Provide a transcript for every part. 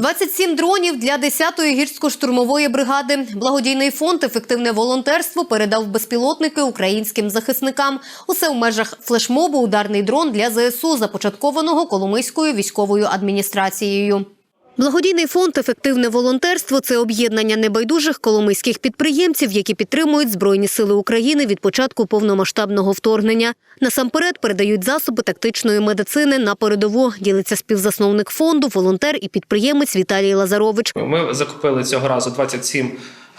27 дронів для 10-ї гірсько-штурмової бригади. Благодійний фонд Ефективне волонтерство передав безпілотники українським захисникам. Усе в межах флешмобу Ударний дрон для ЗСУ, започаткованого Коломийською військовою адміністрацією. Благодійний фонд Ефективне волонтерство це об'єднання небайдужих коломийських підприємців, які підтримують Збройні сили України від початку повномасштабного вторгнення. Насамперед передають засоби тактичної медицини на передову. Ділиться співзасновник фонду, волонтер і підприємець Віталій Лазарович. Ми закупили цього разу 27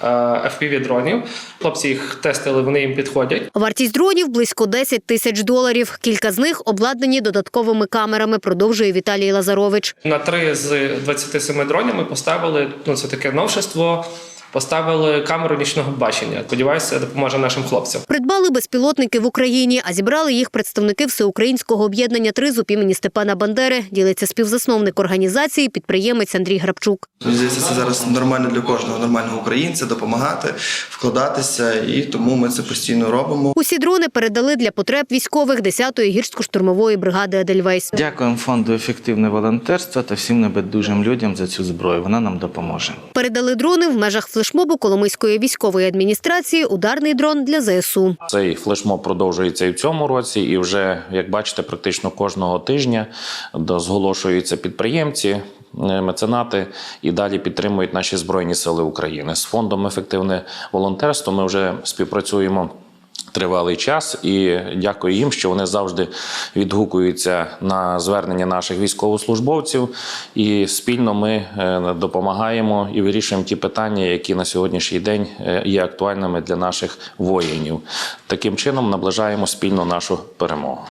е, FPV-дронів. Хлопці їх тестили, вони їм підходять. Вартість дронів близько 10 тисяч доларів. Кілька з них обладнані додатковими камерами. Продовжує Віталій Лазарович. На три з 27 дронів ми поставили, ну це таке новшество, поставили камеру нічного бачення. Сподіваюся, допоможе нашим хлопцям. Придбали безпілотники в Україні, а зібрали їх представники всеукраїнського об'єднання «Тризуб» імені Степана Бандери. Ділиться співзасновник організації, підприємець Андрій Грабчук. Здається, це зараз нормально для кожного нормального українця допомагати, вкладатися, і тому ми це постійно робимо. Усі дрони передали для потреб військових 10-ї гірсько-штурмової бригади «Едельвейс». Дякуємо фонду Ефективне волонтерство та всім небайдужим людям за цю зброю. Вона нам допоможе. Передали дрони в межах флешмобу Коломийської військової адміністрації «Ударний дрон для ЗСУ». Цей флешмоб продовжується і в цьому році, і вже, як бачите, практично кожного тижня зголошуються підприємці, е, меценати і далі підтримують наші Збройні Сили України. З фондом ефективне волонтерство ми вже співпрацюємо. Тривалий час і дякую їм, що вони завжди відгукуються на звернення наших військовослужбовців, і спільно ми е, допомагаємо і вирішуємо ті питання, які на сьогоднішній день е, є актуальними для наших воїнів. Таким чином наближаємо спільно нашу перемогу.